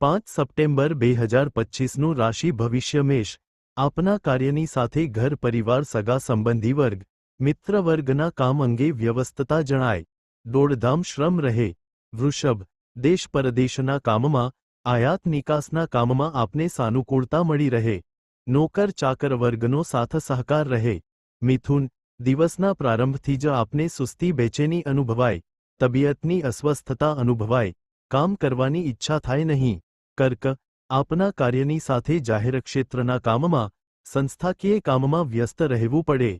પાંચ સપ્ટેમ્બર બે હજાર પચીસનું રાશિ ભવિષ્ય મેષ આપના કાર્યની સાથે ઘર પરિવાર સગા સંબંધી વર્ગ, મિત્ર વર્ગના કામ અંગે વ્યવસ્થતા જણાય. દોડધામ શ્રમ રહે. વૃષભ, દેશ પરદેશના કામમાં, આયાત નિકાસના કામમાં આપને સાનુકૂળતા મળી રહે. નોકર ચાકર વર્ગનો સાથ સહકાર રહે. મિથુન, દિવસના પ્રારંભથી જ આપને સુસ્તી બેચેની અનુભવાય. તબિયતની અસ્વસ્થતા અનુભવાય. કામ કરવાની ઈચ્છા થાય નહીં. કર્ક, આપના કાર્યની સાથે જાહેર ક્ષેત્રના કામમાં, સંસ્થાકીય કામમાં વ્યસ્ત રહેવું પડે.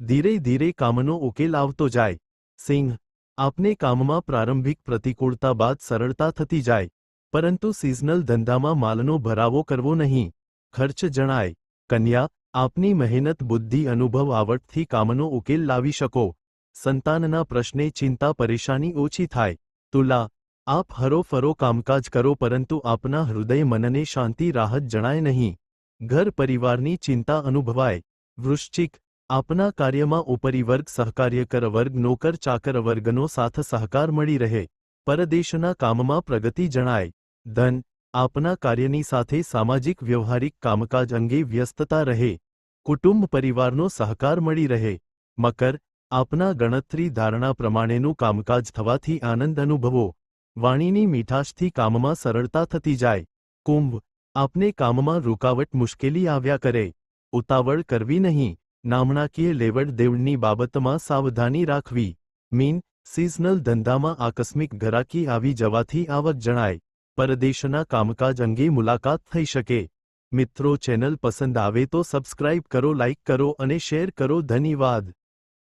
ધીરે ધીરે કામનો ઉકેલ આવતો જાય. સિંહ, આપને કામમાં પ્રારંભિક પ્રતિકૂળતા બાદ સરળતા થતી જાય. પરંતુ સિઝનલ ધંધામાં માલનો ભરાવો કરવો નહીં. ખર્ચ જણાય. કન્યા, આપની મહેનત, બુદ્ધિ, અનુભવ આવડથી કામનો ઉકેલ લાવી શકો. સંતાનના પ્રશ્ને ચિંતા પરેશાની ઓછી થાય. તુલા આપ હરોફરો કામકાજ કરો પરંતુ આપના હૃદય મનને શાંતિ રાહત જણાય નહીં. ઘર પરિવારની ચિંતા અનુભવાય. વૃશ્ચિક, આપના કાર્યમાં ઉપરીવર્ગ સહકાર્યકર વર્ગ, નોકર ચાકર વર્ગનો સાથ સહકાર મળી રહે. પરદેશના કામમાં પ્રગતિ જણાય. ધન, આપના કાર્યની સાથે સામાજિક વ્યવહારિક કામકાજ અંગે વ્યસ્તતા રહે. કુટુંબ પરિવારનો સહકાર મળી રહે. મકર, આપના ગણતરી ધારણા પ્રમાણેનું કામકાજ થવાથી આનંદ અનુભવો. વાણીની મીઠાશથી કામમાં સરળતા થતી જાય. કુંભ, આપને કામમાં રૂકાવટ મુશ્કેલી આવ્યા કરે. ઉતાવળ કરવી નહીં. નામણાકીય લેવડ દેવડની બાબતમાં સાવધાની રાખવી. મીન, સિઝનલ ધંધામાં આકસ્મિક ઘરાકી આવી જવાથી આવક જણાય. પરદેશના કામકાજ અંગે મુલાકાત થઈ શકે. મિત્રો ચેનલ પસંદ આવે તો સબસ્ક્રાઇબ કરો, લાઇક કરો અને શેર કરો. ધન્યવાદ.